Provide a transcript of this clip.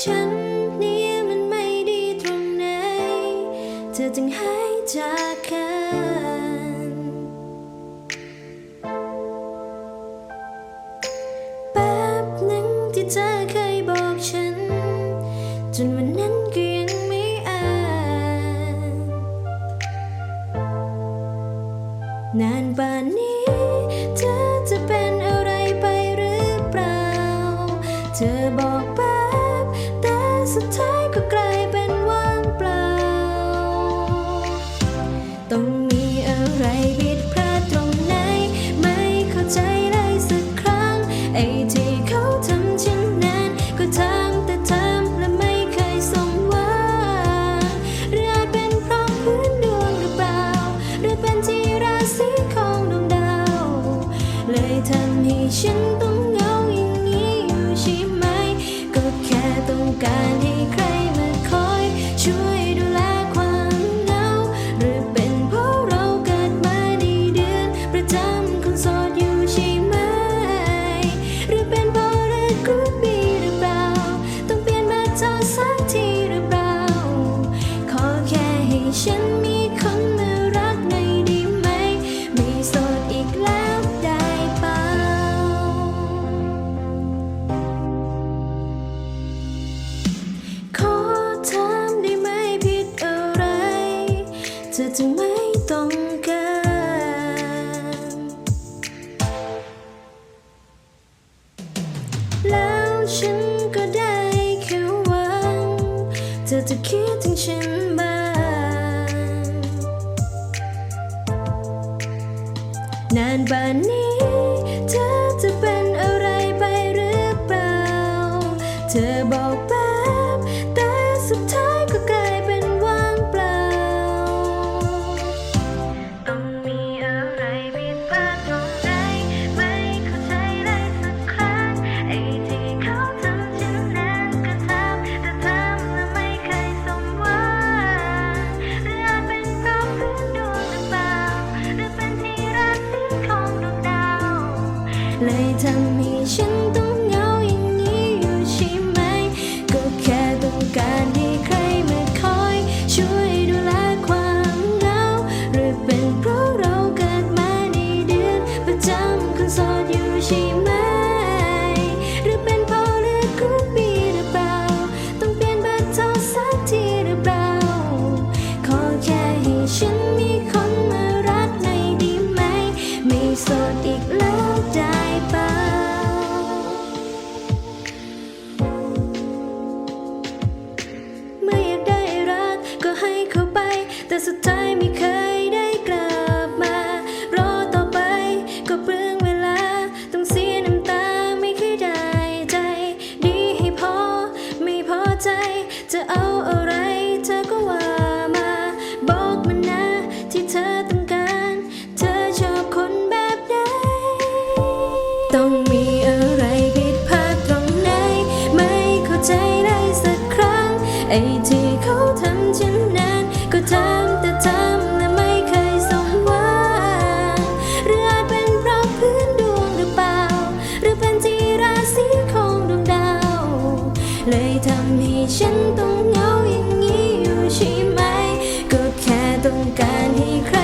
ฉันนี้มันไม่ดีตรงไหน เธอจึงหายจากกันแป๊บหนึ่งที่เธอเคยบอกฉัน จนวันนั้นก็ยังไม่อานนานป่านนี้ ต้องมีอะไรบิด ขอแค่ให้ฉันมีคนมารักในดีไหม ไม่สดอีกแล้วได้เปล่า ขอถามได้ไหมผิดอะไร เธอจะไม่ต้องการ แล้วฉัน นานป่านนี้เธอจะเป็นอะไรไปหรือเปล่า เธอบอกไป ทำให้ฉันต้อง เลยทำให้ฉันต้องเหงาอย่างนี้อยู่ใช่ไหม ก็แค่ต้องการให้ใคร